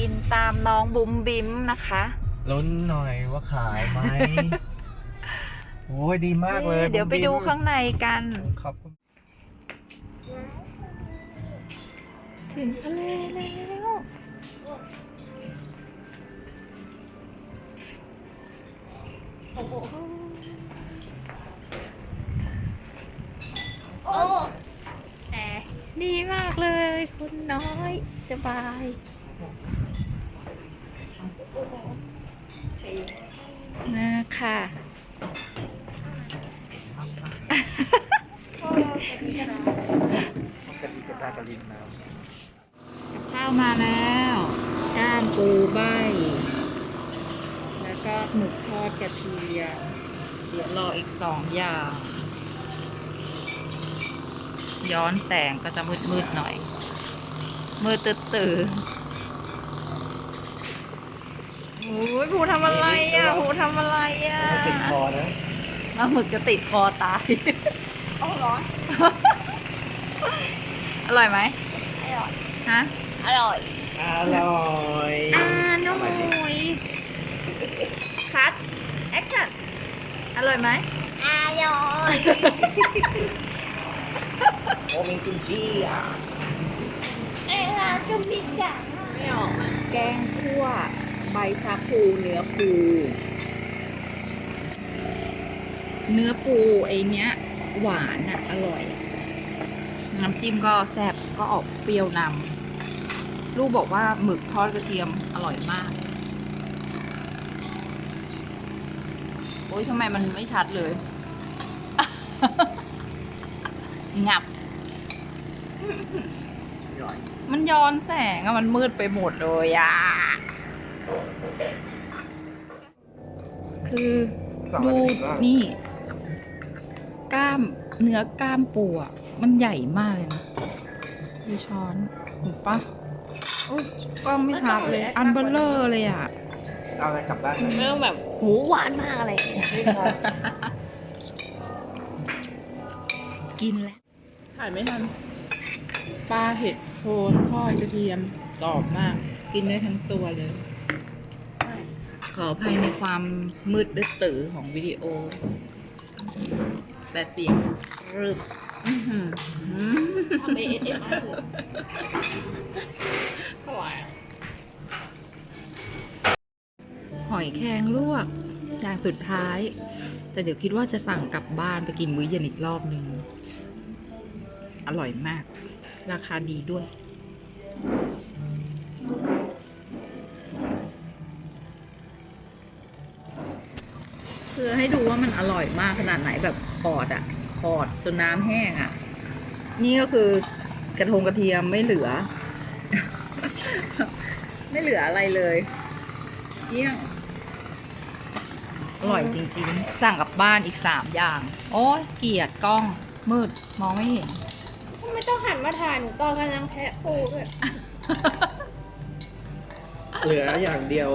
กินตามน้องบุ้มบิมนะคะลุ้นหน่อยว่าขายไหมโอ้ยดีมากเลยเดี๋ยวไปดูข้างในกันขอบคุณถึงทะเลแล้วโอ้แหมดีมากเลยคุณน้อยสบาย ค่ะกะทิกระทากระลินน้ข้าวมาแล้วก้านปูใบ แล้วก็หมึกทอดกระเทียมเดี๋ยวรออีกสองอย่าง ย้อนแสงก็จะมืดๆหน่อย มืดตื่นๆ โอ้ยผูทำอะไรอะผูทำอะไรอะำติดคอนะมาหมึกจะติดคอตาย โอ้ร้อน อร่อยไหมอร่อย ฮะ อร่อย อร่อยอ่าน้องหมุยคัดแอคชั่นอร่อยไหมอร่อยโอ้มีกุนชี่อะเอ้ยร้านก็มีจังไม่ออกอะแกงคั่ว ใบชาพูเนื้อปู เนื้อปูไอเนี้ย หวานอะอร่อย น้ำจิ้มก็แซ่บก็ออกเปรี้ยวนำลูกบอกว่าหมึกทอดกระเทียมอร่อยมาก โอ้ยทำไมมันไม่ชัดเลย งับอร่อยมันย้อนแสงอะมันมืดไปหมดเลยอะ คือดูนี่ กล้ามเนื้อกล้ามปูอะมันใหญ่มากเลยนะ ดูช้อนเห็นปะโอ้ยกล้องไม่ชัดเลย อันเบลเลอร์เลยอะเอาอะไรกลับบ้านไม่ต้องแบบหูหวานมากอะไรอย่างเงี้ยกินแล้วถ่ายไม่ทันปลาเห็ดโคนทอดกระเทียมกรอบมาก กินได้ทั้งตัวเลย ขออภัยในความมืดดื้อตื่อของวิดีโอ แต่เสียงรึบหอทำไปเอสเอฟอาร์เถอะหอยแครงลวกอย่างสุดท้าย แต่เดี๋ยวคิดว่าจะสั่งกลับบ้านไปกินมื้อเย็นอีกรอบหนึ่ง อร่อยมาก ราคาดีด้วย อให้ดูว่ามันอร่อยมากขนาดไหนแบบขอดอะขอดจนน้ำแห้งอะนี่ก็คือกระทงกระเทียมไม่เหลือ ไม่เหลืออะไรเลยเยี่ยงอร่อยจริงๆ สั่งกลับบ้านอีกสามอย่าง โอ้ยเกลียดกล้องมืดมองไม่เห็น ไม่ต้องหันมาถ่ายหนูตอนกำลังแทะปูด้วยเหลืออย่างเดียว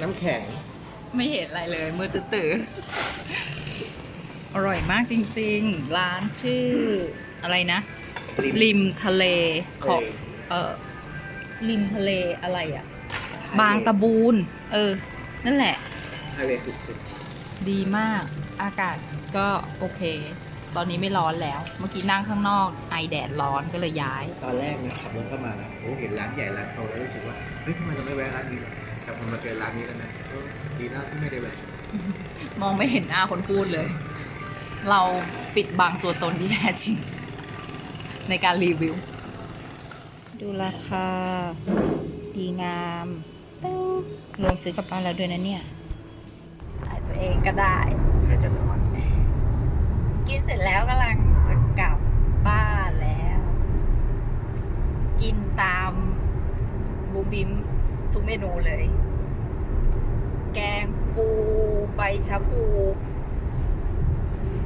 น้ำแข็ง ไม่เห็นอะไรเลยมือตื่อๆอร่อยมากจริงๆ ร้านชื่ออะไรนะ ริมริมทะเลขอทะเลเออริมทะเลอะไรอะบางตะบูนเออ นั่นแหละไฮเวย์สุดดีมากอากาศก็โอเค ตอนนี้ไม่ร้อนแล้ว เมื่อกี้นั่งข้างนอกไอแดดร้อนก็เลยย้ายๆตอนแรกเนี่ยขับรถเข้ามาแล้วโอ้เห็นร้านใหญ่ร้านโตแล้วรู้สึกว่าเฮ้ยทำไมเราไม่แวะร้านนี้ล่ะแต่พอมาเจอร้านนี้แล้วนะเออ ดีนะที่ไม่ได้แวะมองไม่เห็นหน้าคนพูดเลย เราปิดบังตัวตนที่แท้จริง ในการรีวิว ดูราคา ดีงามตึ้งรวมซื้อกลับบ้านแล้วด้วยนะเนี่ยถ่ายตัวเองก็ได้ใครจะนอนกินเสร็จแล้วกำลังจะกลับบ้านแล้ว กินตามบูบิมทุกเมนูเลยแกง ปูใบชะพู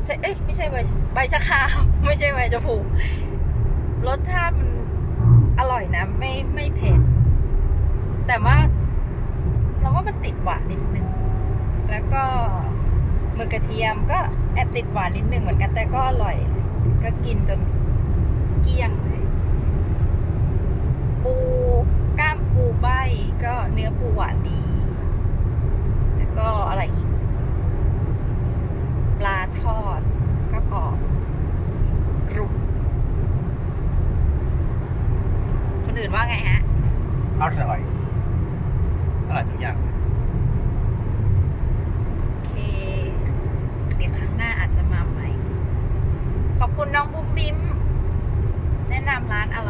ใช่เอ้ยไม่ใช่ใบใบชะคามไม่ใช่ใบชะพูรสชาติมันอร่อยนะ ไม่ไม่เผ็ด แต่ว่าเราว่ามันติดหวานนิดนึง แล้วก็มึกกระเทียมก็แอบติดหวานนิดนึงเหมือนกันแต่ก็อร่อย ก็กินจนเกลี้ยง นว่าไงฮะ อร่อย อร่อยทุกอย่าง โอเค เดี๋ยวครั้งหน้าอาจจะมาใหม่ ขอบคุณน้องบุ้มบิ้ม แนะนำร้านอร่อย